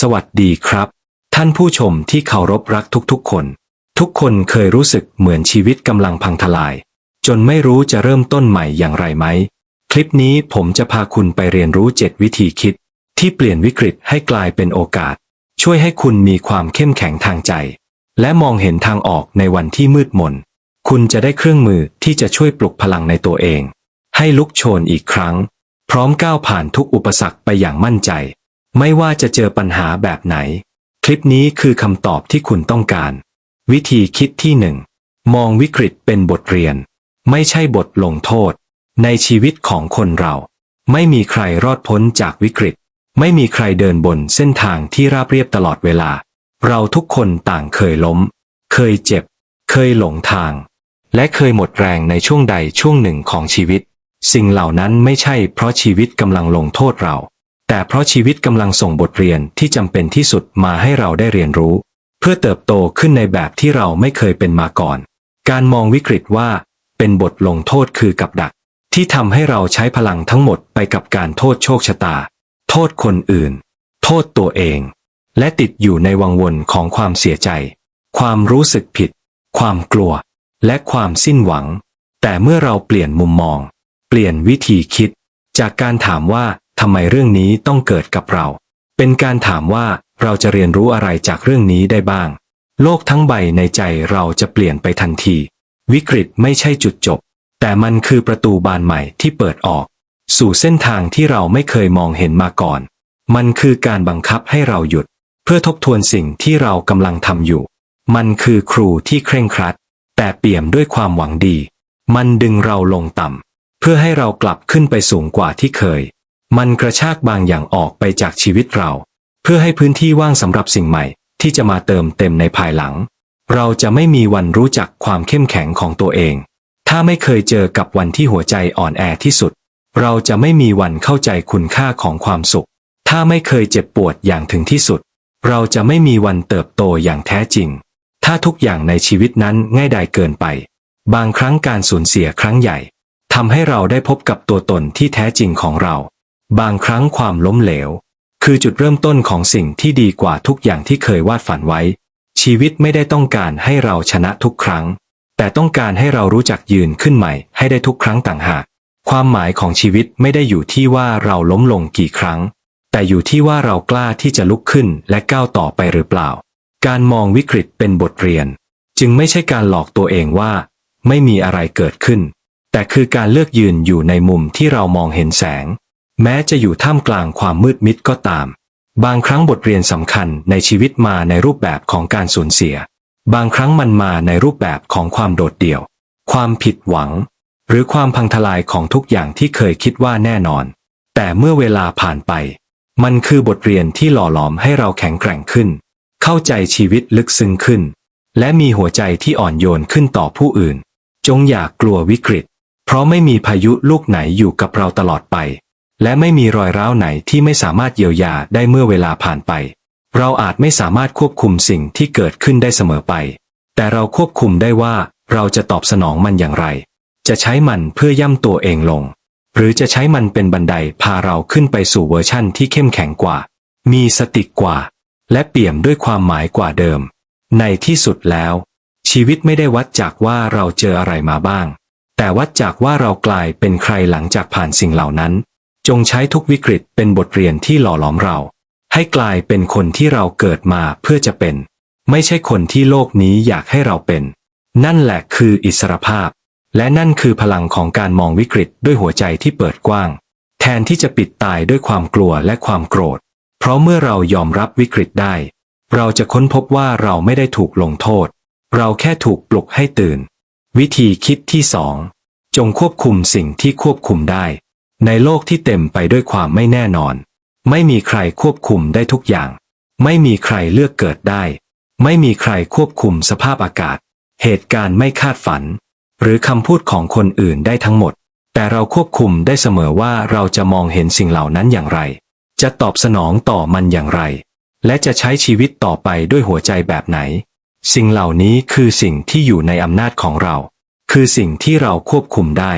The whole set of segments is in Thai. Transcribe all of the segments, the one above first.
สวัสดีครับ ท่านผู้ชมที่เคารพรักทุกๆคน ทุกคนเคยรู้สึกเหมือนชีวิตกำลังพังทลาย จนไม่รู้จะเริ่มต้นใหม่อย่างไรไหม คลิปนี้ผมจะพาคุณไปเรียนรู้7วิธีคิด ที่เปลี่ยนวิกฤตให้กลายเป็นโอกาส ช่วยให้คุณมีความเข้มแข็งทางใจ และมองเห็นทางออกในวันที่มืดมน คุณจะได้เครื่องมือที่จะช่วยปลุกพลังในตัวเอง ให้ลุกโชนอีกครั้ง พร้อมก้าวผ่านทุกอุปสรรคไปอย่างมั่นใจ ไม่ว่าจะเจอปัญหาแบบไหน คลิปนี้คือคำตอบที่คุณต้องการ วิธีคิดที่หนึ่งมองวิกฤตเป็นบทเรียน ไม่ใช่บทลงโทษ ในชีวิตของคนเรา ไม่มีใครรอดพ้นจากวิกฤต ไม่มีใครเดินบนเส้นทางที่ราบเรียบตลอดเวลา เราทุกคนต่างเคยล้ม เคยเจ็บ เคยหลงทาง และเคยหมดแรงในช่วงใดช่วงหนึ่งของชีวิต สิ่งเหล่านั้นไม่ใช่เพราะชีวิตกำลังลงโทษเรา แต่เพราะชีวิตกำลังส่งบทเรียนที่จำเป็นที่สุดมาให้เราได้เรียนรู้ เพื่อเติบโตขึ้นในแบบที่เราไม่เคยเป็นมาก่อน การมองวิกฤตว่า เป็นบทลงโทษคือกับดัก ที่ทำให้เราใช้พลังทั้งหมดไปกับการโทษโชคชะตา โทษคนอื่น โทษตัวเอง และติดอยู่ในวังวนของความเสียใจ ความรู้สึกผิด ความกลัว และความสิ้นหวัง แต่เมื่อเราเปลี่ยนมุมมอง เปลี่ยนวิธีคิด จากการถามว่า ทำไมเรื่องนี้ต้องเกิดกับเรา เป็นการถามว่าเราจะเรียนรู้อะไรจากเรื่องนี้ได้บ้าง โลกทั้งใบในใจเราจะเปลี่ยนไปทันที วิกฤตไม่ใช่จุดจบ แต่มันคือประตูบานใหม่ที่เปิดออก สู่เส้นทางที่เราไม่เคยมองเห็นมาก่อน มันคือการบังคับให้เราหยุด เพื่อทบทวนสิ่งที่เรากำลังทำอยู่ มันคือครูที่เคร่งครัด แต่เปี่ยมด้วยความหวังดี มันดึงเราลงต่ำเพื่อให้เรากลับขึ้นไปสูงกว่าที่เคย มันกระชากบางอย่างออกไปจากชีวิตเรา เพื่อให้พื้นที่ว่างสำหรับสิ่งใหม่ ที่จะมาเติมเต็มในภายหลัง เราจะไม่มีวันรู้จักความเข้มแข็งของตัวเอง ถ้าไม่เคยเจอกับวันที่หัวใจอ่อนแอที่สุด เราจะไม่มีวันเข้าใจคุณค่าของความสุข ถ้าไม่เคยเจ็บปวดอย่างถึงที่สุด เราจะไม่มีวันเติบโตอย่างแท้จริง ถ้าทุกอย่างในชีวิตนั้นง่ายดายเกินไป บางครั้งการสูญเสียครั้งใหญ่ทำให้เราได้พบกับตัวตนที่แท้จริงของเรา บางครั้งความล้มเหลว คือจุดเริ่มต้นของสิ่งที่ดีกว่าทุกอย่างที่เคยวาดฝันไว้ ชีวิตไม่ได้ต้องการให้เราชนะทุกครั้ง แต่ต้องการให้เรารู้จักยืนขึ้นใหม่ให้ได้ทุกครั้งต่างหาก ความหมายของชีวิตไม่ได้อยู่ที่ว่าเราล้มลงกี่ครั้ง แต่อยู่ที่ว่าเรากล้าที่จะลุกขึ้นและก้าวต่อไปหรือเปล่า การมองวิกฤตเป็นบทเรียน จึงไม่ใช่การหลอกตัวเองว่า ไม่มีอะไรเกิดขึ้น แต่คือการเลือกยืนอยู่ในมุมที่เรามองเห็นแสง แม้จะอยู่ท่ามกลางความมืดมิดก็ตาม บางครั้งบทเรียนสำคัญในชีวิตมาในรูปแบบของการสูญเสีย บางครั้งมันมาในรูปแบบของความโดดเดี่ยว ความผิดหวัง หรือความพังทลายของทุกอย่างที่เคยคิดว่าแน่นอน แต่เมื่อเวลาผ่านไป มันคือบทเรียนที่หล่อหลอมให้เราแข็งแกร่งขึ้น เข้าใจชีวิตลึกซึ้งขึ้น และมีหัวใจที่อ่อนโยนขึ้นต่อผู้อื่น จงอย่ากกลัววิกฤต เพราะไม่มีพายุลูกไหนอยู่กับเราตลอดไป และไม่มีรอยร้าวไหนที่ไม่สามารถเยียวยาได้เมื่อเวลาผ่านไป เราอาจไม่สามารถควบคุมสิ่งที่เกิดขึ้นได้เสมอไป แต่เราควบคุมได้ว่าเราจะตอบสนองมันอย่างไร จะใช้มันเพื่อย่ำตัวเองลง หรือจะใช้มันเป็นบันไดพาเราขึ้นไปสู่เวอร์ชั่นที่เข้มแข็งกว่า มีสติกว่า และเปี่ยมด้วยความหมายกว่าเดิม ในที่สุดแล้ว ชีวิตไม่ได้วัดจากว่าเราเจออะไรมาบ้าง แต่วัดจากว่าเรากลายเป็นใครหลังจากผ่านสิ่งเหล่านั้น จงใช้ทุกวิกฤตเป็นบทเรียนที่หล่อหลอมเรา ให้กลายเป็นคนที่เราเกิดมาเพื่อจะเป็น ไม่ใช่คนที่โลกนี้อยากให้เราเป็น นั่นแหละคืออิสรภาพ และนั่นคือพลังของการมองวิกฤตด้วยหัวใจที่เปิดกว้าง แทนที่จะปิดตายด้วยความกลัวและความโกรธ เพราะเมื่อเรายอมรับวิกฤตได้ เราจะค้นพบว่าเราไม่ได้ถูกลงโทษ เราแค่ถูกปลุกให้ตื่น วิธีคิดที่สองจงควบคุมสิ่งที่ควบคุมได้ ในโลกที่เต็มไปด้วยความไม่แน่นอน ไม่มีใครควบคุมได้ทุกอย่าง ไม่มีใครเลือกเกิดได้ ไม่มีใครควบคุมสภาพอากาศ เหตุการณ์ไม่คาดฝัน หรือคำพูดของคนอื่นได้ทั้งหมด แต่เราควบคุมได้เสมอว่าเราจะมองเห็นสิ่งเหล่านั้นอย่างไร จะตอบสนองต่อมันอย่างไร และจะใช้ชีวิตต่อไปด้วยหัวใจแบบไหน สิ่งเหล่านี้คือสิ่งที่อยู่ในอำนาจของเรา คือสิ่งที่เราควบคุมได้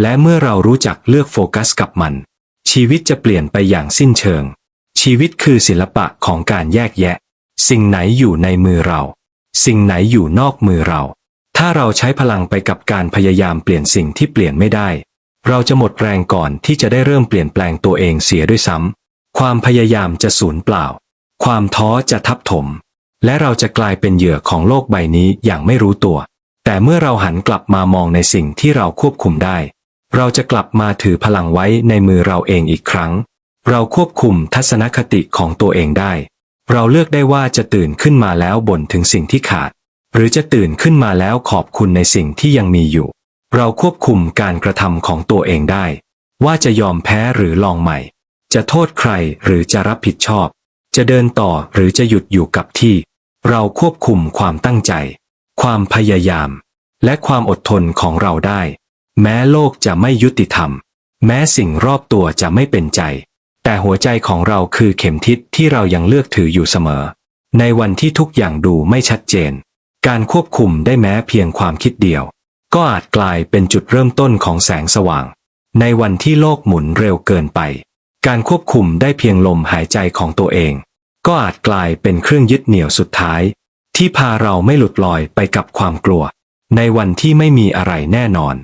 และเมื่อเรารู้จักเลือกโฟกัสกับมัน ชีวิตจะเปลี่ยนไปอย่างสิ้นเชิง ชีวิตคือศิลปะของการแยกแยะ สิ่งไหนอยู่ในมือเรา สิ่งไหนอยู่นอกมือเรา ถ้าเราใช้พลังไปกับการพยายามเปลี่ยนสิ่งที่เปลี่ยนไม่ได้ เราจะหมดแรงก่อนที่จะได้เริ่มเปลี่ยนแปลงตัวเองเสียด้วยซ้ำความพยายามจะสูญเปล่า ความท้อจะทับถม และเราจะกลายเป็นเหยื่อของโลกใบนี้อย่างไม่รู้ตัว แต่เมื่อเราหันกลับมามองในสิ่งที่เราควบคุมได้ เราจะกลับมาถือพลังไว้ในมือเราเองอีกครั้ง เราควบคุมทัศนคติของตัวเองได้ เราเลือกได้ว่าจะตื่นขึ้นมาแล้วบ่นถึงสิ่งที่ขาด หรือจะตื่นขึ้นมาแล้วขอบคุณในสิ่งที่ยังมีอยู่ เราควบคุมการกระทำของตัวเองได้ ว่าจะยอมแพ้หรือลองใหม่ จะโทษใครหรือจะรับผิดชอบ จะเดินต่อหรือจะหยุดอยู่กับที่ เราควบคุมความตั้งใจ ความพยายาม และความอดทนของเราได้ แม้โลกจะไม่ยุติธรรม แม้สิ่งรอบตัวจะไม่เป็นใจ แต่หัวใจของเราคือเข็มทิศที่เรายังเลือกถืออยู่เสมอ ในวันที่ทุกอย่างดูไม่ชัดเจน การควบคุมได้แม้เพียงความคิดเดียว ก็อาจกลายเป็นจุดเริ่มต้นของแสงสว่าง ในวันที่โลกหมุนเร็วเกินไป การควบคุมได้เพียงลมหายใจของตัวเอง ก็อาจกลายเป็นเครื่องยึดเหนี่ยวสุดท้าย ที่พาเราไม่หลุดลอยไปกับความกลัว ในวันที่ไม่มีอะไรแน่นอน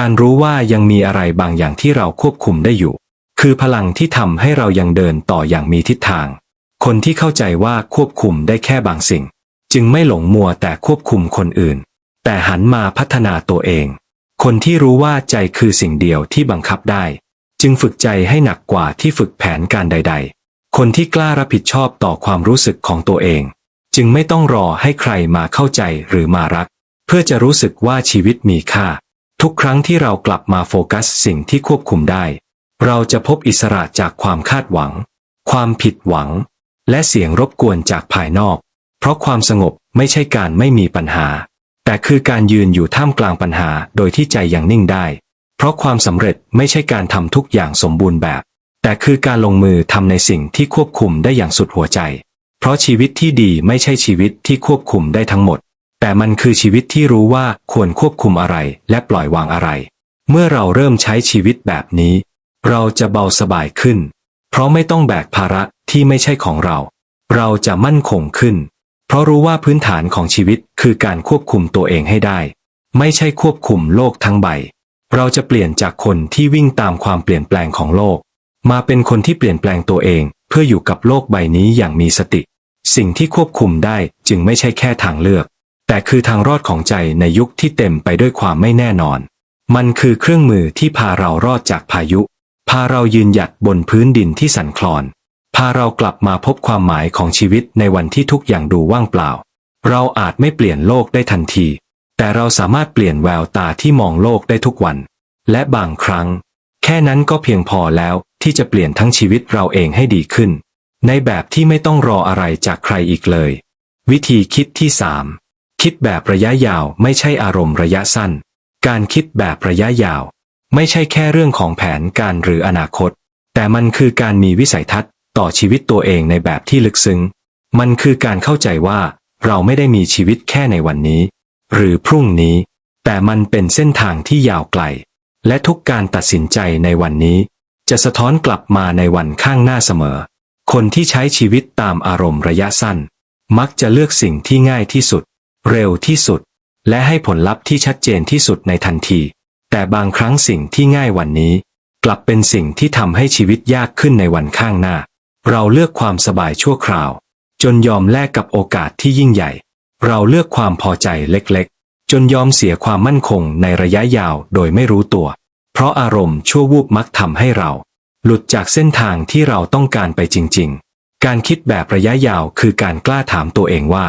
การรู้ว่ายังมีอะไรบางอย่างที่เราควบคุมได้อยู่ คือพลังที่ทำให้เรายังเดินต่ออย่างมีทิศทาง คนที่เข้าใจว่าควบคุมได้แค่บางสิ่ง จึงไม่หลงมัวแต่ควบคุมคนอื่น แต่หันมาพัฒนาตัวเอง คนที่รู้ว่าใจคือสิ่งเดียวที่บังคับได้ จึงฝึกใจให้หนักกว่าที่ฝึกแผนการใด ๆ คนที่กล้ารับผิดชอบต่อความรู้สึกของตัวเอง จึงไม่ต้องรอให้ใครมาเข้าใจหรือมารัก เพื่อจะรู้สึกว่าชีวิตมีค่า ทุกครั้งที่เรากลับมาโฟกัสสิ่งที่ควบคุมได้ เราจะพบอิสระจากความคาดหวัง ความผิดหวัง และเสียงรบกวนจากภายนอก เพราะความสงบไม่ใช่การไม่มีปัญหา แต่คือการยืนอยู่ท่ามกลางปัญหาโดยที่ใจยังนิ่งได้ เพราะความสำเร็จไม่ใช่การทำทุกอย่างสมบูรณ์แบบ แต่คือการลงมือทำในสิ่งที่ควบคุมได้อย่างสุดหัวใจ เพราะชีวิตที่ดีไม่ใช่ชีวิตที่ควบคุมได้ทั้งหมด แต่มันคือชีวิตที่รู้ว่าควรควบคุมอะไรและปล่อยวางอะไร เมื่อเราเริ่มใช้ชีวิตแบบนี้ เราจะเบาสบายขึ้น เพราะไม่ต้องแบกภาระที่ไม่ใช่ของเรา เราจะมั่นคงขึ้น เพราะรู้ว่าพื้นฐานของชีวิตคือการควบคุมตัวเองให้ได้ ไม่ใช่ควบคุมโลกทั้งใบ เราจะเปลี่ยนจากคนที่วิ่งตามความเปลี่ยนแปลงของโลก มาเป็นคนที่เปลี่ยนแปลงตัวเอง เพื่ออยู่กับโลกใบนี้อย่างมีสติ สิ่งที่ควบคุมได้จึงไม่ใช่แค่ทางเลือก แต่คือทางรอดของใจในยุคที่เต็มไปด้วยความไม่แน่นอน มันคือเครื่องมือที่พาเรารอดจากพายุ พาเรายืนหยัดบนพื้นดินที่สั่นคลอน พาเรากลับมาพบความหมายของชีวิตในวันที่ทุกอย่างดูว่างเปล่า เราอาจไม่เปลี่ยนโลกได้ทันที แต่เราสามารถเปลี่ยนแววตาที่มองโลกได้ทุกวัน และบางครั้ง แค่นั้นก็เพียงพอแล้วที่จะเปลี่ยนทั้งชีวิตเราเองให้ดีขึ้น ในแบบที่ไม่ต้องรออะไรจากใครอีกเลย วิธีคิดที่สาม คิดแบบระยะยาวไม่ใช่อารมณ์ระยะสั้น การคิดแบบระยะยาว ไม่ใช่แค่เรื่องของแผนการหรืออนาคต แต่มันคือการมีวิสัยทัศน์ต่อชีวิตตัวเองในแบบที่ลึกซึ้ง มันคือการเข้าใจว่าเราไม่ได้มีชีวิตแค่ในวันนี้ หรือพรุ่งนี้ แต่มันเป็นเส้นทางที่ยาวไกล และทุกการตัดสินใจในวันนี้ จะสะท้อนกลับมาในวันข้างหน้าเสมอ คนที่ใช้ชีวิตตามอารมณ์ระยะสั้น มักจะเลือกสิ่งที่ง่ายที่สุด เร็วที่สุด และให้ผลลัพธ์ที่ชัดเจนที่สุดในทันที แต่บางครั้งสิ่งที่ง่ายวันนี้ กลับเป็นสิ่งที่ทำให้ชีวิตยากขึ้นในวันข้างหน้า เราเลือกความสบายชั่วคราว จนยอมแลกกับโอกาสที่ยิ่งใหญ่ เราเลือกความพอใจเล็กๆ จนยอมเสียความมั่นคงในระยะยาวโดยไม่รู้ตัว เพราะอารมณ์ชั่ววูบมักทำให้เรา หลุดจากเส้นทางที่เราต้องการไปจริง ๆ การคิดแบบระยะยาวคือการกล้าถามตัวเองว่า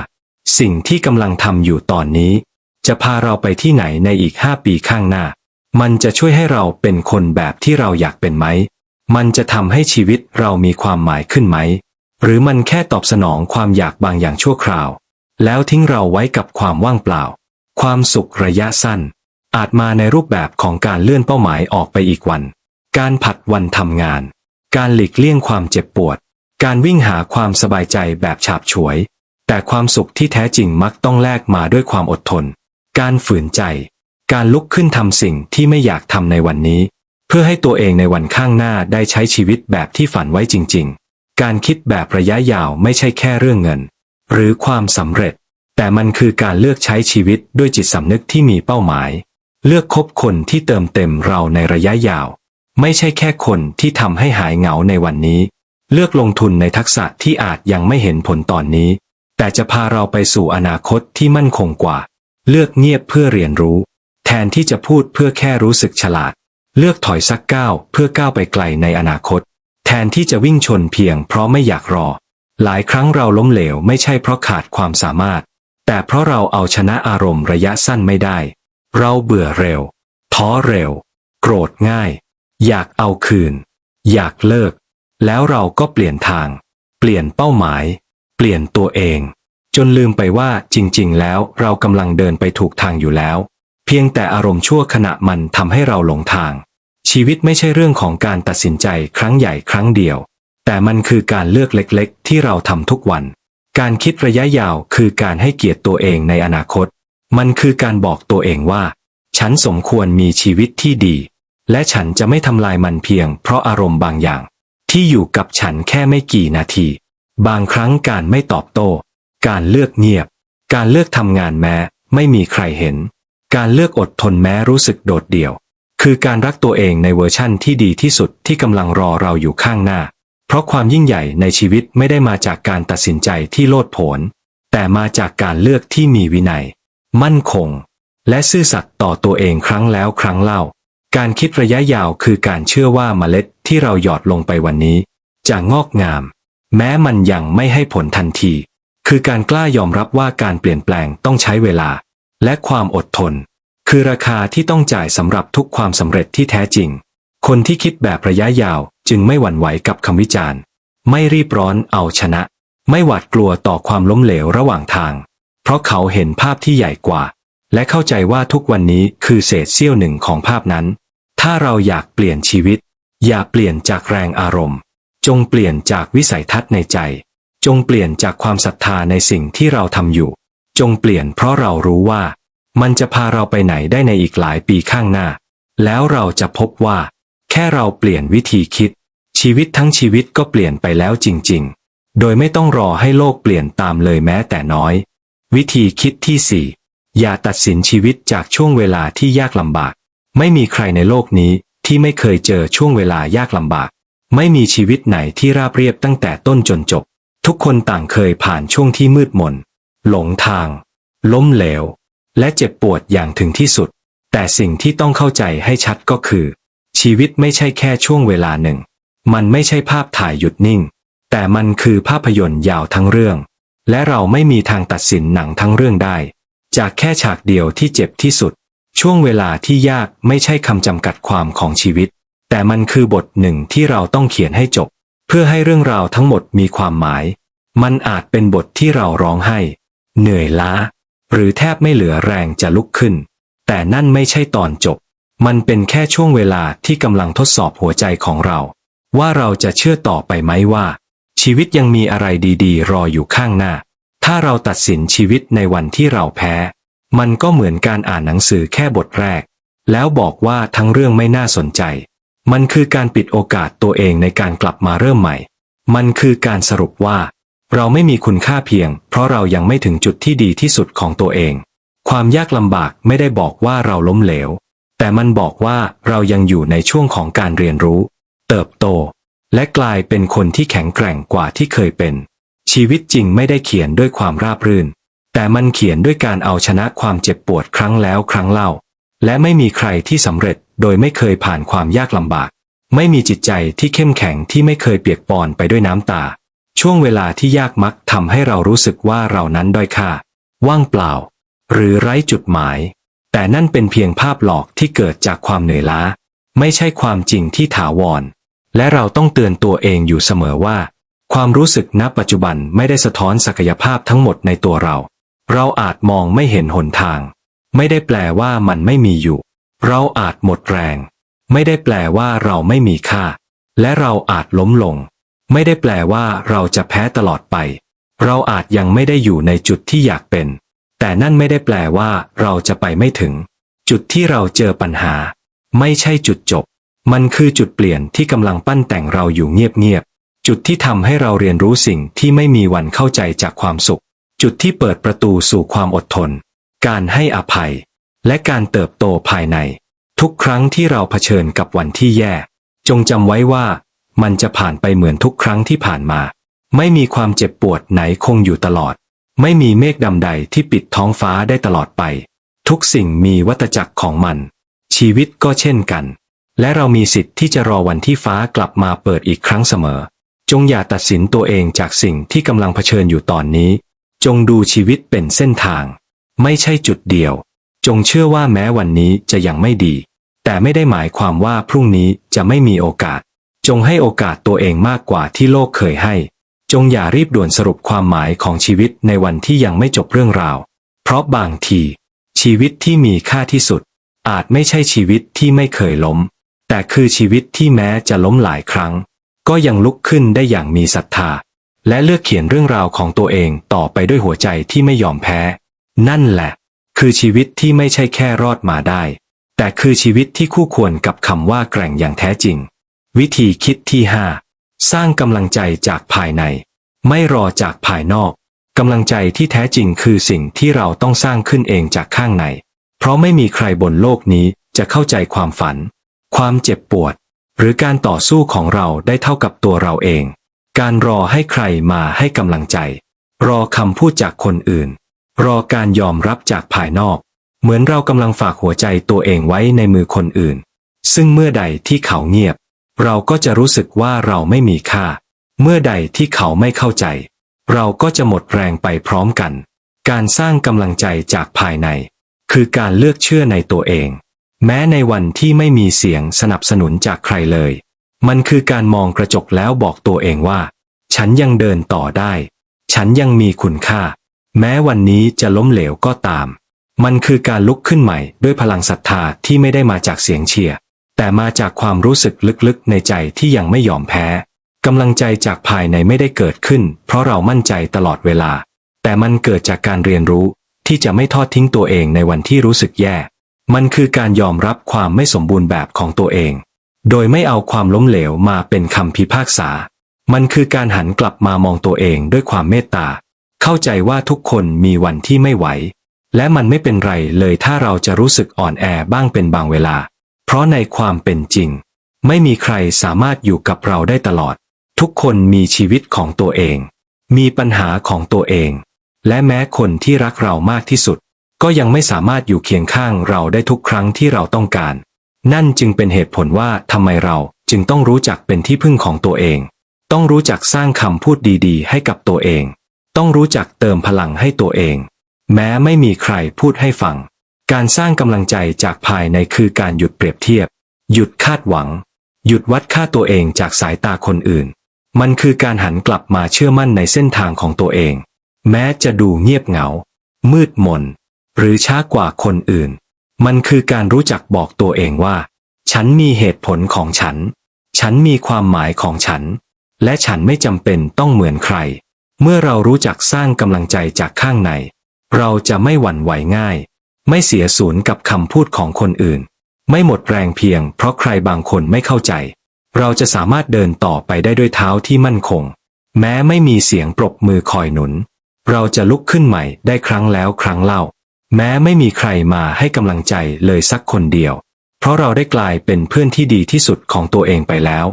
สิ่งที่กำลังทำอยู่ตอนนี้ จะพาเราไปที่ไหนในอีกห้าปีข้างหน้า มันจะช่วยให้เราเป็นคนแบบที่เราอยากเป็นไหม มันจะทำให้ชีวิตเรามีความหมายขึ้นไหม หรือมันแค่ตอบสนองความอยากบางอย่างชั่วคราว แล้วทิ้งเราไว้กับความว่างเปล่า ความสุขระยะสั้น อาจมาในรูปแบบของการเลื่อนเป้าหมายออกไปอีกวัน การผัดวันทำงาน การหลีกเลี่ยงความเจ็บปวด การวิ่งหาความสบายใจแบบฉาบฉวย แต่ความสุขที่แท้จริงมักต้องแลกมาด้วยความอดทน การฝืนใจ การลุกขึ้นทำสิ่งที่ไม่อยากทำในวันนี้ เพื่อให้ตัวเองในวันข้างหน้าได้ใช้ชีวิตแบบที่ฝันไว้จริงการคิดแบบระยะยาวไม่ใช่แค่เรื่องเงิน หรือความสำเร็จ แต่มันคือการเลือกใช้ชีวิตด้วยจิตสำนึกที่มีเป้าหมาย เลือกคบคนที่เติมเต็มเราในระยะยาว ไม่ใช่แค่คนที่ทำให้หายเหงาในวันนี้ เลือกลงทุนในทักษะที่อาจยังไม่เห็นผลตอนนี้ แต่จะพาเราไปสู่อนาคตที่มั่นคงกว่า เลือกเงียบเพื่อเรียนรู้ แทนที่จะพูดเพื่อแค่รู้สึกฉลาด เลือกถอยสักก้าวเพื่อก้าวไปไกลในอนาคต แทนที่จะวิ่งชนเพียงเพราะไม่อยากรอ หลายครั้งเราล้มเหลวไม่ใช่เพราะขาดความสามารถ แต่เพราะเราเอาชนะอารมณ์ระยะสั้นไม่ได้ เราเบื่อเร็ว ท้อเร็ว โกรธง่าย อยากเอาคืน อยากเลิก แล้วเราก็เปลี่ยนทาง เปลี่ยนเป้าหมาย เปลี่ยนตัวเอง จนลืมไปว่าจริง ๆ แล้วเรากำลังเดินไปถูกทางอยู่แล้ว เพียงแต่อารมณ์ชั่วขณะมันทำให้เราหลงทาง ชีวิตไม่ใช่เรื่องของการตัดสินใจครั้งใหญ่ครั้งเดียว แต่มันคือการเลือกเล็ก ๆ ที่เราทำทุกวัน การคิดระยะยาวคือการให้เกียรติตัวเองในอนาคต มันคือการบอกตัวเองว่า ฉันสมควรมีชีวิตที่ดี และฉันจะไม่ทำลายมันเพียง เพราะอารมณ์บางอย่าง ที่อยู่กับฉันแค่ไม่กี่นาที บางครั้งการไม่ตอบโต้ การเลือกเงียบ การเลือกทำงานแม้ ไม่มีใครเห็น การเลือกอดทนแม้รู้สึกโดดเดี่ยว คือการรักตัวเองในเวอร์ชั่นที่ดีที่สุดที่กำลังรอเราอยู่ข้างหน้า เพราะความยิ่งใหญ่ในชีวิตไม่ได้มาจากการตัดสินใจที่โลดโผน แต่มาจากการเลือกที่มีวินัย มั่นคง และซื่อสัตย์ต่อตัวเองครั้งแล้วครั้งเล่า การคิดระยะยาวคือการเชื่อว่าเมล็ดที่เราหยอดลงไปวันนี้ จะงอกงาม แม้มันยังไม่ให้ผลทันที คือการกล้ายอมรับว่าการเปลี่ยนแปลงต้องใช้เวลา และความอดทน คือราคาที่ต้องจ่ายสำหรับทุกความสำเร็จที่แท้จริง คนที่คิดแบบระยะยาวจึงไม่หวั่นไหวกับคำวิจารณ์ ไม่รีบร้อนเอาชนะ ไม่หวาดกลัวต่อความล้มเหลวระหว่างทาง เพราะเขาเห็นภาพที่ใหญ่กว่า และเข้าใจว่าทุกวันนี้คือเศษเสี้ยวหนึ่งของภาพนั้น ถ้าเราอยากเปลี่ยนชีวิต อย่าเปลี่ยนจากแรงอารมณ์ จงเปลี่ยนจากวิสัยทัศน์ในใจ จงเปลี่ยนจากความศรัทธาในสิ่งที่เราทำอยู่ จงเปลี่ยนเพราะเรารู้ว่า มันจะพาเราไปไหนได้ในอีกหลายปีข้างหน้า แล้วเราจะพบว่า แค่เราเปลี่ยนวิธีคิด ชีวิตทั้งชีวิตก็เปลี่ยนไปแล้วจริง ๆ โดยไม่ต้องรอให้โลกเปลี่ยนตามเลยแม้แต่น้อย วิธีคิดที่สี่อย่าตัดสินชีวิตจากช่วงเวลาที่ยากลำบาก ไม่มีใครในโลกนี้ที่ไม่เคยเจอช่วงเวลายากลำบาก ไม่มีชีวิตไหนที่ราบเรียบตั้งแต่ต้นจนจบ ทุกคนต่างเคยผ่านช่วงที่มืดมน หลงทาง ล้มเหลว และเจ็บปวดอย่างถึงที่สุด แต่สิ่งที่ต้องเข้าใจให้ชัดก็คือ ชีวิตไม่ใช่แค่ช่วงเวลาหนึ่ง มันไม่ใช่ภาพถ่ายหยุดนิ่ง แต่มันคือภาพยนตร์ยาวทั้งเรื่อง และเราไม่มีทางตัดสินหนังทั้งเรื่องได้ จากแค่ฉากเดียวที่เจ็บที่สุด ช่วงเวลาที่ยากไม่ใช่คำจำกัดความของชีวิต แต่มันคือบทหนึ่งที่เราต้องเขียนให้จบ เพื่อให้เรื่องราวทั้งหมดมีความหมาย มันอาจเป็นบทที่เราร้องไห้ เหนื่อยล้า หรือแทบไม่เหลือแรงจะลุกขึ้น แต่นั่นไม่ใช่ตอนจบ มันเป็นแค่ช่วงเวลาที่กำลังทดสอบหัวใจของเรา ว่าเราจะเชื่อต่อไปไหมว่า ชีวิตยังมีอะไรดีๆ รออยู่ข้างหน้า ถ้าเราตัดสินชีวิตในวันที่เราแพ้ มันก็เหมือนการอ่านหนังสือแค่บทแรก แล้วบอกว่าทั้งเรื่องไม่น่าสนใจ มันคือการปิดโอกาสตัวเองในการกลับมาเริ่มใหม่ มันคือการสรุปว่า เราไม่มีคุณค่าเพียง เพราะเรายังไม่ถึงจุดที่ดีที่สุดของตัวเอง ความยากลำบากไม่ได้บอกว่าเราล้มเหลว แต่มันบอกว่าเรายังอยู่ในช่วงของการเรียนรู้ เติบโต และกลายเป็นคนที่แข็งแกร่งกว่าที่เคยเป็น ชีวิตจริงไม่ได้เขียนด้วยความราบรื่น แต่มันเขียนด้วยการเอาชนะความเจ็บปวดครั้งแล้วครั้งเล่า และไม่มีใครที่สำเร็จโดยไม่เคยผ่านความยากลำบาก ไม่มีจิตใจที่เข้มแข็งที่ไม่เคยเปียกปอนไปด้วยน้ำตา ช่วงเวลาที่ยากมักทำให้เรารู้สึกว่าเรานั้นด้อยค่า ว่างเปล่า หรือไร้จุดหมาย แต่นั่นเป็นเพียงภาพหลอกที่เกิดจากความเหนื่อยล้า ไม่ใช่ความจริงที่ถาวร และเราต้องเตือนตัวเองอยู่เสมอว่า ความรู้สึกณปัจจุบันไม่ได้สะท้อนศักยภาพทั้งหมดในตัวเรา เราอาจมองไม่เห็นหนทาง ไม่ได้แปลว่ามันไม่มีอยู่ เราอาจหมดแรง ไม่ได้แปลว่าเราไม่มีค่า และเราอาจล้มลง ไม่ได้แปลว่าเราจะแพ้ตลอดไป เราอาจยังไม่ได้อยู่ในจุดที่อยากเป็น แต่นั่นไม่ได้แปลว่าเราจะไปไม่ถึง จุดที่เราเจอปัญหา ไม่ใช่จุดจบ มันคือจุดเปลี่ยนที่กำลังปั้นแต่งเราอยู่เงียบๆจุดที่ทำให้เราเรียนรู้สิ่งที่ไม่มีวันเข้าใจจากความสุข จุดที่เปิดประตูสู่ความอดทน การให้อภัย และการเติบโตภายใน ทุกครั้งที่เราเผชิญกับวันที่แย่ จงจำไว้ว่า มันจะผ่านไปเหมือนทุกครั้งที่ผ่านมา ไม่มีความเจ็บปวดไหนคงอยู่ตลอด ไม่มีเมฆดำใดที่ปิดท้องฟ้าได้ตลอดไป ทุกสิ่งมีวัตจักรของมัน ชีวิตก็เช่นกัน และเรามีสิทธิ์ที่จะรอวันที่ฟ้ากลับมาเปิดอีกครั้งเสมอ จงอย่าตัดสินตัวเองจากสิ่งที่กำลังเผชิญอยู่ตอนนี้ จงดูชีวิตเป็นเส้นทาง ไม่ใช่จุดเดียว จงเชื่อว่าแม้วันนี้จะยังไม่ดี แต่ไม่ได้หมายความว่าพรุ่งนี้จะไม่มีโอกาส จงให้โอกาสตัวเองมากกว่าที่โลกเคยให้ จงอย่ารีบด่วนสรุปความหมายของชีวิตในวันที่ยังไม่จบเรื่องราว เพราะบางที ชีวิตที่มีค่าที่สุด อาจไม่ใช่ชีวิตที่ไม่เคยล้ม แต่คือชีวิตที่แม้จะล้มหลายครั้ง ก็ยังลุกขึ้นได้อย่างมีศรัทธาและเลือกเขียนเรื่องราวของตัวเองต่อไปด้วยหัวใจที่ไม่ยอมแพ้ นั่นแหละ คือชีวิตที่ไม่ใช่แค่รอดมาได้ แต่คือชีวิตที่คู่ควรกับคำว่าแกร่งอย่างแท้จริง วิธีคิดที่5สร้างกำลังใจจากภายใน ไม่รอจากภายนอกกำลังใจที่แท้จริงคือสิ่งที่เราต้องสร้างขึ้นเองจากข้างใน เพราะไม่มีใครบนโลกนี้จะเข้าใจความฝัน ความเจ็บปวด หรือการต่อสู้ของเราได้เท่ากับตัวเราเอง การรอให้ใครมาให้กำลังใจ รอคำพูดจากคนอื่น รอการยอมรับจากภายนอก เหมือนเรากำลังฝากหัวใจตัวเองไว้ในมือคนอื่น ซึ่งเมื่อใดที่เขาเงียบ เราก็จะรู้สึกว่าเราไม่มีค่า เมื่อใดที่เขาไม่เข้าใจ เราก็จะหมดแรงไปพร้อมกัน การสร้างกำลังใจจากภายใน คือการเลือกเชื่อในตัวเอง แม้ในวันที่ไม่มีเสียงสนับสนุนจากใครเลย มันคือการมองกระจกแล้วบอกตัวเองว่า ฉันยังเดินต่อได้ ฉันยังมีคุณค่า แม้วันนี้จะล้มเหลวก็ตาม มันคือการลุกขึ้นใหม่ด้วยพลังศรัทธาที่ไม่ได้มาจากเสียงเชียร์แต่มาจากความรู้สึกลึกๆในใจที่ยังไม่ยอมแพ้กำลังใจจากภายในไม่ได้เกิดขึ้น เพราะเรามั่นใจตลอดเวลา แต่มันเกิดจากการเรียนรู้ที่จะไม่ทอดทิ้งตัวเองในวันที่รู้สึกแย่ มันคือการยอมรับความไม่สมบูรณ์แบบของตัวเอง โดยไม่เอาความล้มเหลวมาเป็นคำพิพากษา มันคือการหันกลับมามองตัวเองด้วยความเมตตา เข้าใจว่าทุกคนมีวันที่ไม่ไหว และมันไม่เป็นไรเลยถ้าเราจะรู้สึกอ่อนแอบ้างเป็นบางเวลา เพราะในความเป็นจริง ไม่มีใครสามารถอยู่กับเราได้ตลอด ทุกคนมีชีวิตของตัวเอง มีปัญหาของตัวเอง และแม้คนที่รักเรามากที่สุด ก็ยังไม่สามารถอยู่เคียงข้างเราได้ทุกครั้งที่เราต้องการ นั่นจึงเป็นเหตุผลว่าทำไมเราจึงต้องรู้จักเป็นที่พึ่งของตัวเอง ต้องรู้จักสร้างคำพูดดีๆ ให้กับตัวเอง ต้องรู้จักเติมพลังให้ตัวเอง แม้ไม่มีใครพูดให้ฟัง การสร้างกำลังใจจากภายในคือการหยุดเปรียบเทียบ หยุดคาดหวัง หยุดวัดค่าตัวเองจากสายตาคนอื่น มันคือการหันกลับมาเชื่อมั่นในเส้นทางของตัวเอง แม้จะดูเงียบเหงา มืดมน หรือช้ากว่าคนอื่น มันคือการรู้จักบอกตัวเองว่า ฉันมีเหตุผลของฉัน ฉันมีความหมายของฉัน และฉันไม่จำเป็นต้องเหมือนใคร เมื่อเรารู้จักสร้างกำลังใจจากข้างใน เราจะไม่หวั่นไหวง่าย ไม่เสียสูญกับคำพูดของคนอื่น ไม่หมดแรงเพียงเพราะใครบางคนไม่เข้าใจ เราจะสามารถเดินต่อไปได้ด้วยเท้าที่มั่นคง แม้ไม่มีเสียงปรบมือคอยหนุน เราจะลุกขึ้นใหม่ได้ครั้งแล้วครั้งเล่า แม้ไม่มีใครมาให้กำลังใจเลยสักคนเดียว เพราะเราได้กลายเป็นเพื่อนที่ดีที่สุดของตัวเองไปแล้ว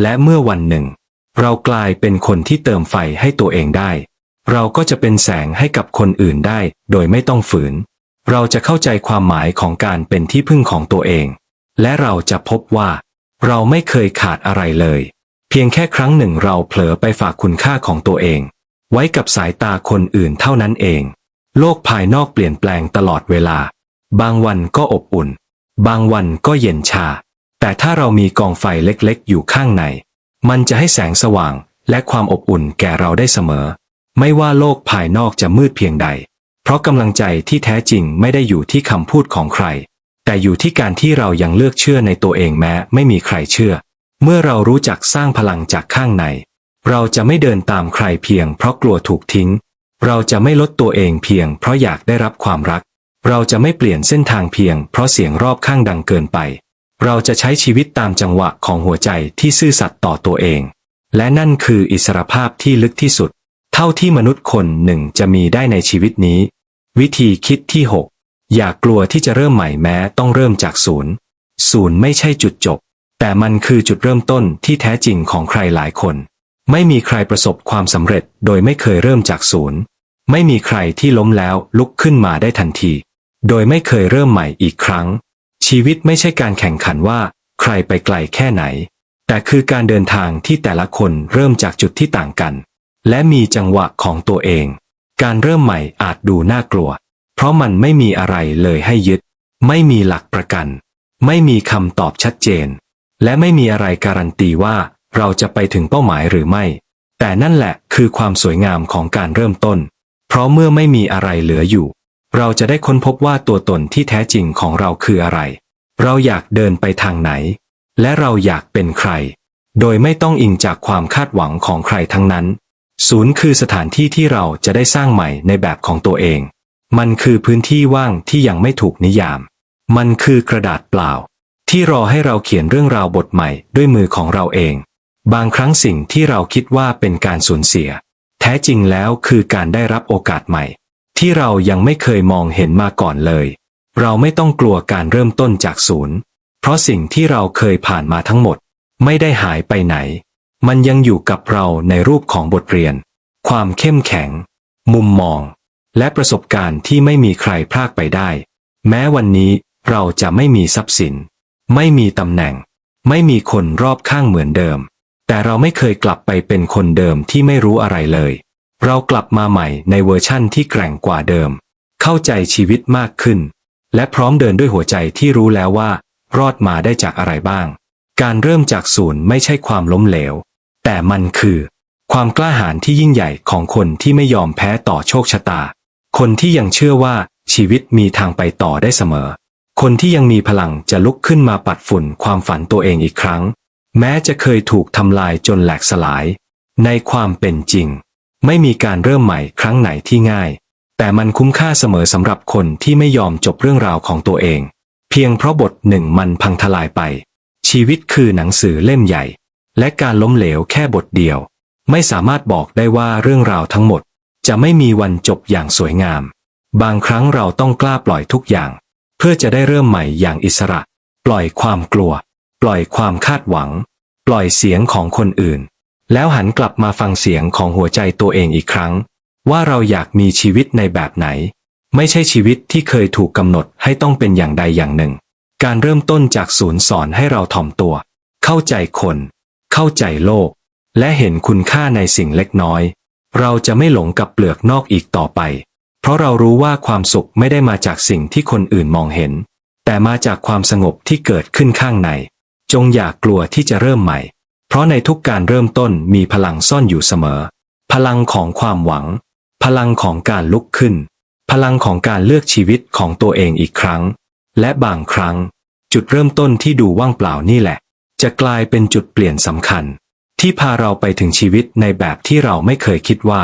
และเมื่อวันหนึ่ง เรากลายเป็นคนที่เติมไฟให้ตัวเองได้ เราก็จะเป็นแสงให้กับคนอื่นได้ โดยไม่ต้องฝืน เราจะเข้าใจความหมายของการเป็นที่พึ่งของตัวเอง และเราจะพบว่า เราไม่เคยขาดอะไรเลย เพียงแค่ครั้งหนึ่งเราเผลอไปฝากคุณค่าของตัวเอง ไว้กับสายตาคนอื่นเท่านั้นเอง โลกภายนอกเปลี่ยนแปลงตลอดเวลา บางวันก็อบอุ่น บางวันก็เย็นชา แต่ถ้าเรามีกองไฟเล็กๆ อยู่ข้างใน มันจะให้แสงสว่างและความอบอุ่นแก่เราได้เสมอ ไม่ว่าโลกภายนอกจะมืดเพียงใด เพราะกำลังใจที่แท้จริงไม่ได้อยู่ที่คำพูดของใคร แต่อยู่ที่การที่เรายังเลือกเชื่อในตัวเองแม้ไม่มีใครเชื่อ เมื่อเรารู้จักสร้างพลังจากข้างใน เราจะไม่เดินตามใครเพียงเพราะกลัวถูกทิ้ง เราจะไม่ลดตัวเองเพียงเพราะอยากได้รับความรัก เราจะไม่เปลี่ยนเส้นทางเพียงเพราะเสียงรอบข้างดังเกินไป เราจะใช้ชีวิตตามจังหวะของหัวใจที่ซื่อสัตย์ต่อตัวเอง และนั่นคืออิสรภาพที่ลึกที่สุด เท่าที่มนุษย์คนหนึ่งจะมีได้ในชีวิตนี้ วิธีคิดที่ 6 อย่ากกลัวที่จะเริ่มใหม่แม้ต้องเริ่มจากศูนย์ ศูนย์ไม่ใช่จุดจบ แต่มันคือจุดเริ่มต้นที่แท้จริงของใครหลายคน ไม่มีใครประสบความสำเร็จโดยไม่เคยเริ่มจากศูนย์ไม่มีใครที่ล้มแล้วลุกขึ้นมาได้ทันที โดยไม่เคยเริ่มใหม่อีกครั้ง ชีวิตไม่ใช่การแข่งขันว่า ใครไปไกลแค่ไหน แต่คือการเดินทางที่แต่ละคนเริ่มจากจุดที่ต่างกัน และมีจังหวะของตัวเอง การเริ่มใหม่อาจดูน่ากลัว เพราะมันไม่มีอะไรเลยให้ยึด ไม่มีหลักประกัน ไม่มีคำตอบชัดเจน และไม่มีอะไรการันตีว่าเราจะไปถึงเป้าหมายหรือไม่ แต่นั่นแหละคือความสวยงามของการเริ่มต้น เพราะเมื่อไม่มีอะไรเหลืออยู่ เราจะได้ค้นพบว่าตัวตนที่แท้จริงของเราคืออะไร เราอยากเดินไปทางไหน และเราอยากเป็นใคร โดยไม่ต้องอิงจากความคาดหวังของใครทั้งนั้น ศูนย์คือสถานที่ที่เราจะได้สร้างใหม่ในแบบของตัวเอง มันคือพื้นที่ว่างที่ยังไม่ถูกนิยาม มันคือกระดาษเปล่า ที่รอให้เราเขียนเรื่องราวบทใหม่ด้วยมือของเราเอง บางครั้งสิ่งที่เราคิดว่าเป็นการสูญเสีย แท้จริงแล้วคือการได้รับโอกาสใหม่ ที่เรายังไม่เคยมองเห็นมาก่อนเลย เราไม่ต้องกลัวการเริ่มต้นจากศูนย์ เพราะสิ่งที่เราเคยผ่านมาทั้งหมด ไม่ได้หายไปไหน มันยังอยู่กับเราในรูปของบทเรียน ความเข้มแข็ง มุมมอง และประสบการณ์ที่ไม่มีใครพลากไปได้ แม้วันนี้เราจะไม่มีทรัพย์สิน ไม่มีตำแหน่ง ไม่มีคนรอบข้างเหมือนเดิม แต่เราไม่เคยกลับไปเป็นคนเดิมที่ไม่รู้อะไรเลย เรากลับมาใหม่ในเวอร์ชั่นที่แกร่งกว่าเดิม เข้าใจชีวิตมากขึ้น และพร้อมเดินด้วยหัวใจที่รู้แล้วว่า รอดมาได้จากอะไรบ้าง การเริ่มจากศูนย์ไม่ใช่ความล้มเหลว แต่มันคือ ความกล้าหาญที่ยิ่งใหญ่ของคนที่ไม่ยอมแพ้ต่อโชคชะตา คนที่ยังเชื่อว่าชีวิตมีทางไปต่อได้เสมอ คนที่ยังมีพลังจะลุกขึ้นมาปัดฝุ่นความฝันตัวเองอีกครั้ง แม้จะเคยถูกทำลายจนแหลกสลาย ในความเป็นจริง ไม่มีการเริ่มใหม่ครั้งไหนที่ง่าย แต่มันคุ้มค่าเสมอสำหรับคนที่ไม่ยอมจบเรื่องราวของตัวเอง เพียงเพราะบทหนึ่งมันพังทลายไป ชีวิตคือหนังสือเล่มใหญ่ และการล้มเหลวแค่บทเดียว ไม่สามารถบอกได้ว่าเรื่องราวทั้งหมด จะไม่มีวันจบอย่างสวยงาม บางครั้งเราต้องกล้าปล่อยทุกอย่าง เพื่อจะได้เริ่มใหม่อย่างอิสระ ปล่อยความกลัว ปล่อยความคาดหวัง ปล่อยเสียงของคนอื่น แล้วหันกลับมาฟังเสียงของหัวใจตัวเองอีกครั้ง ว่าเราอยากมีชีวิตในแบบไหน ไม่ใช่ชีวิตที่เคยถูกกำหนดให้ต้องเป็นอย่างใดอย่างหนึ่ง การเริ่มต้นจากศูนย์สอนให้เราถ่อมตัว เข้าใจคน เข้าใจโลก และเห็นคุณค่าในสิ่งเล็กน้อย เราจะไม่หลงกับเปลือกนอกอีกต่อไป เพราะเรารู้ว่าความสุขไม่ได้มาจากสิ่งที่คนอื่นมองเห็น แต่มาจากความสงบที่เกิดขึ้นข้างใน จงอย่ากกลัวที่จะเริ่มใหม่ เพราะในทุกการเริ่มต้นมีพลังซ่อนอยู่เสมอ พลังของความหวัง พลังของการลุกขึ้น พลังของการเลือกชีวิตของตัวเองอีกครั้ง และบางครั้ง จุดเริ่มต้นที่ดูว่างเปล่านี่แหละ จะกลายเป็นจุดเปลี่ยนสำคัญ ที่พาเราไปถึงชีวิตในแบบที่เราไม่เคยคิดว่า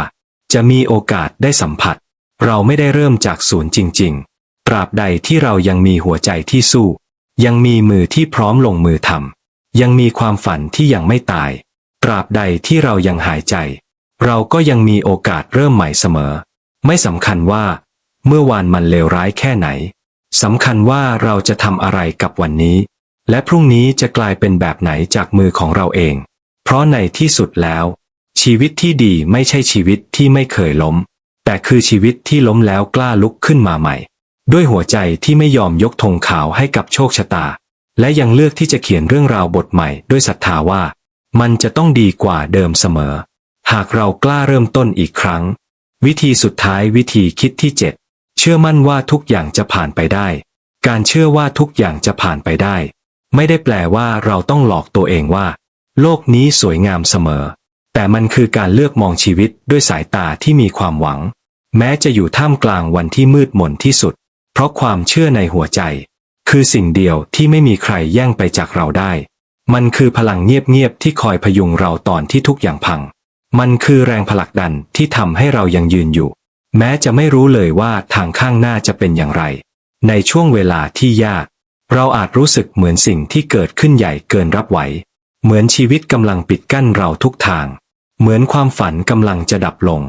จะมีโอกาสได้สัมผัส เราไม่ได้เริ่มจากศูนย์จริง ๆ ตราบใดที่เรายังมีหัวใจที่สู้ ยังมีมือที่พร้อมลงมือทำ ยังมีความฝันที่ยังไม่ตาย ตราบใดที่เรายังหายใจ เราก็ยังมีโอกาสเริ่มใหม่เสมอ ไม่สำคัญว่า เมื่อวานมันเลวร้ายแค่ไหนสำคัญว่าเราจะทำอะไรกับวันนี้ และพรุ่งนี้จะกลายเป็นแบบไหนจากมือของเราเอง เพราะในที่สุดแล้ว ชีวิตที่ดีไม่ใช่ชีวิตที่ไม่เคยล้ม แต่คือชีวิตที่ล้มแล้วกล้าลุกขึ้นมาใหม่ ด้วยหัวใจที่ไม่ยอมยกธงขาวให้กับโชคชะตา และยังเลือกที่จะเขียนเรื่องราวบทใหม่ด้วยศรัทธาว่า มันจะต้องดีกว่าเดิมเสมอ หากเรากล้าเริ่มต้นอีกครั้ง วิธีสุดท้ายวิธีคิดที่เจ็ดเชื่อมั่นว่าทุกอย่างจะผ่านไปได้ การเชื่อว่าทุกอย่างจะผ่านไปได้ ไม่ได้แปลว่าเราต้องหลอกตัวเองว่า โลกนี้สวยงามเสมอ แต่มันคือการเลือกมองชีวิตด้วยสายตาที่มีความหวัง แม้จะอยู่ท่ามกลางวันที่มืดมนที่สุด เพราะความเชื่อในหัวใจ คือสิ่งเดียวที่ไม่มีใครแย่งไปจากเราได้ มันคือพลังเงียบๆที่คอยพยุงเราตอนที่ทุกอย่างพัง มันคือแรงผลักดันที่ทำให้เรายังยืนอยู่ แม้จะไม่รู้เลยว่าทางข้างหน้าจะเป็นอย่างไร ในช่วงเวลาที่ยาก เราอาจรู้สึกเหมือนสิ่งที่เกิดขึ้นใหญ่เกินรับไหว เหมือนชีวิตกำลังปิดกั้นเราทุกทาง เหมือนความฝันกำลังจะดับลง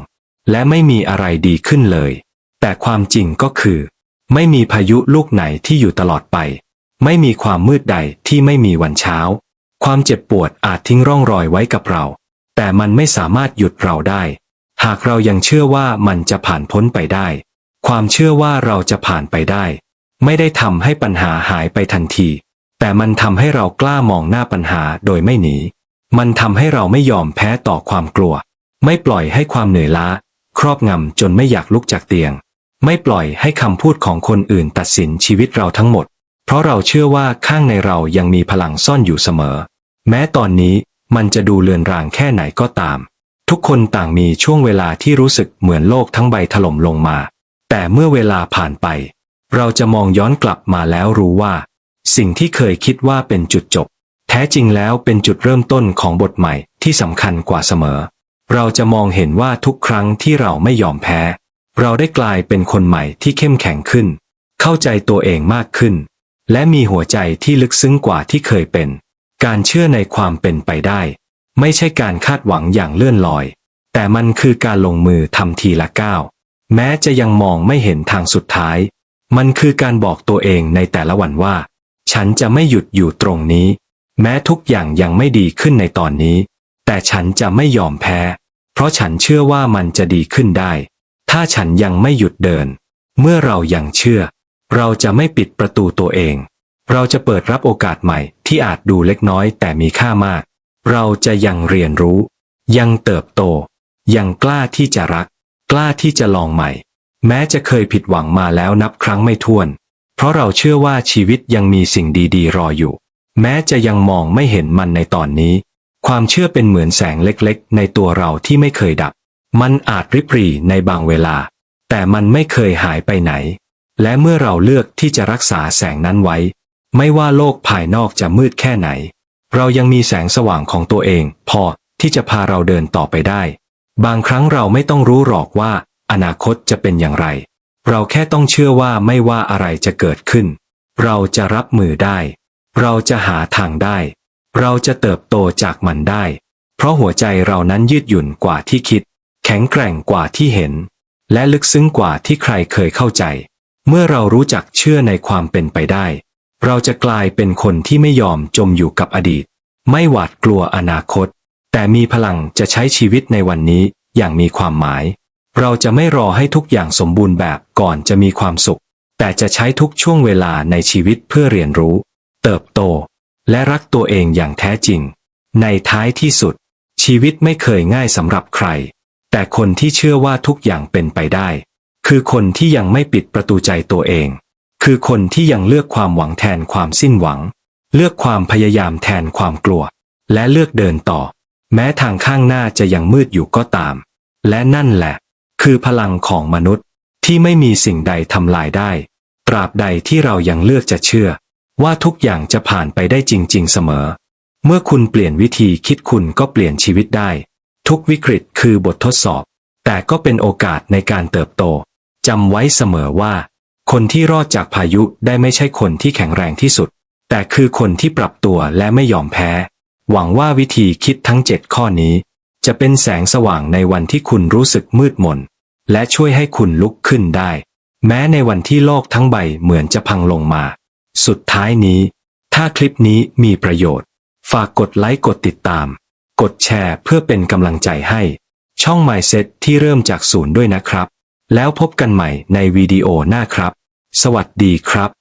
และไม่มีอะไรดีขึ้นเลย แต่ความจริงก็คือ ไม่มีพายุลูกไหนที่อยู่ตลอดไป ไม่มีความมืดใดที่ไม่มีวันเช้า ความเจ็บปวดอาจทิ้งร่องรอยไว้กับเรา แต่มันไม่สามารถหยุดเราได้ หากเรายังเชื่อว่ามันจะผ่านพ้นไปได้ ความเชื่อว่าเราจะผ่านไปได้ ไม่ได้ทำให้ปัญหาหายไปทันที แต่มันทำให้เรากล้ามองหน้าปัญหาโดยไม่หนี มันทำให้เราไม่ยอมแพ้ต่อความกลัว ไม่ปล่อยให้ความเหนื่อยล้า ครอบงำจนไม่อยากลุกจากเตียง ไม่ปล่อยให้คำพูดของคนอื่นตัดสินชีวิตเราทั้งหมด เพราะเราเชื่อว่าข้างในเรายังมีพลังซ่อนอยู่เสมอ แม้ตอนนี้มันจะดูเลือนรางแค่ไหนก็ตาม ทุกคนต่างมีช่วงเวลาที่รู้สึกเหมือนโลกทั้งใบถล่มลงมา แต่เมื่อเวลาผ่านไป เราจะมองย้อนกลับมาแล้วรู้ว่า สิ่งที่เคยคิดว่าเป็นจุดจบ แท้จริงแล้วเป็นจุดเริ่มต้นของบทใหม่ที่สำคัญกว่าเสมอ เราจะมองเห็นว่าทุกครั้งที่เราไม่ยอมแพ้ เราได้กลายเป็นคนใหม่ที่เข้มแข็งขึ้น เข้าใจตัวเองมากขึ้น และมีหัวใจที่ลึกซึ้งกว่าที่เคยเป็น การเชื่อในความเป็นไปได้ ไม่ใช่การคาดหวังอย่างเลื่อนลอย แต่มันคือการลงมือทำทีละก้าว แม้จะยังมองไม่เห็นทางสุดท้าย มันคือการบอกตัวเองในแต่ละวันว่า ฉันจะไม่หยุดอยู่ตรงนี้ แม้ทุกอย่างยังไม่ดีขึ้นในตอนนี้ แต่ฉันจะไม่ยอมแพ้ เพราะฉันเชื่อว่ามันจะดีขึ้นได้ ถ้าฉันยังไม่หยุดเดิน เมื่อเรายังเชื่อ เราจะไม่ปิดประตูตัวเอง เราจะเปิดรับโอกาสใหม่ที่อาจดูเล็กน้อยแต่มีค่ามาก เราจะยังเรียนรู้ ยังเติบโต ยังกล้าที่จะรัก กล้าที่จะลองใหม่ แม้จะเคยผิดหวังมาแล้วนับครั้งไม่ถ้วน เพราะเราเชื่อว่าชีวิตยังมีสิ่งดีๆ รออยู่ แม้จะยังมองไม่เห็นมันในตอนนี้ ความเชื่อเป็นเหมือนแสงเล็กๆ ในตัวเราที่ไม่เคยดับ มันอาจริบหรี่ในบางเวลา แต่มันไม่เคยหายไปไหน และเมื่อเราเลือกที่จะรักษาแสงนั้นไว้ ไม่ว่าโลกภายนอกจะมืดแค่ไหน เรายังมีแสงสว่างของตัวเอง พอที่จะพาเราเดินต่อไปได้ บางครั้งเราไม่ต้องรู้หรอกว่า อนาคตจะเป็นอย่างไร เราแค่ต้องเชื่อว่าไม่ว่าอะไรจะเกิดขึ้น เราจะรับมือได้ เราจะหาทางได้ เราจะเติบโตจากมันได้ เพราะหัวใจเรานั้นยืดหยุ่นกว่าที่คิด แข็งแกร่งกว่าที่เห็น และลึกซึ้งกว่าที่ใครเคยเข้าใจ เมื่อเรารู้จักเชื่อในความเป็นไปได้ เราจะกลายเป็นคนที่ไม่ยอมจมอยู่กับอดีต ไม่หวาดกลัวอนาคต แต่มีพลังจะใช้ชีวิตในวันนี้อย่างมีความหมาย เราจะไม่รอให้ทุกอย่างสมบูรณ์แบบก่อนจะมีความสุข แต่จะใช้ทุกช่วงเวลาในชีวิตเพื่อเรียนรู้ เติบโต และรักตัวเองอย่างแท้จริง ในท้ายที่สุด ชีวิตไม่เคยง่ายสำหรับใคร แต่คนที่เชื่อว่าทุกอย่างเป็นไปได้ คือคนที่ยังไม่ปิดประตูใจตัวเอง คือคนที่ยังเลือกความหวังแทนความสิ้นหวัง เลือกความพยายามแทนความกลัว และเลือกเดินต่อ แม้ทางข้างหน้าจะยังมืดอยู่ก็ตาม และนั่นแหละ คือพลังของมนุษย์ที่ไม่มีสิ่งใดทำลายได้ ตราบใดที่เรายังเลือกจะเชื่อ ว่าทุกอย่างจะผ่านไปได้จริง ๆ เสมอ เมื่อคุณเปลี่ยนวิธีคิดคุณก็เปลี่ยนชีวิตได้ ทุกวิกฤตคือบททดสอบ แต่ก็เป็นโอกาสในการเติบโตจำไว้เสมอว่า คนที่รอดจากพายุได้ไม่ใช่คนที่แข็งแรงที่สุด แต่คือคนที่ปรับตัวและไม่ยอมแพ้ หวังว่าวิธีคิดทั้งเจ็ดข้อนี้ จะเป็นแสงสว่างในวันที่คุณรู้สึกมืดมน และช่วยให้คุณลุกขึ้นได้ แม้ในวันที่โลกทั้งใบเหมือนจะพังลงมา สุดท้ายนี้ ถ้าคลิปนี้มีประโยชน์ ฝากกดไลค์กดติดตาม กดแชร์เพื่อเป็นกำลังใจให้ ช่อง Mindset ที่เริ่มจากศูนย์ด้วยนะครับ แล้วพบกันใหม่ในวิดีโอหน้าครับ สวัสดีครับ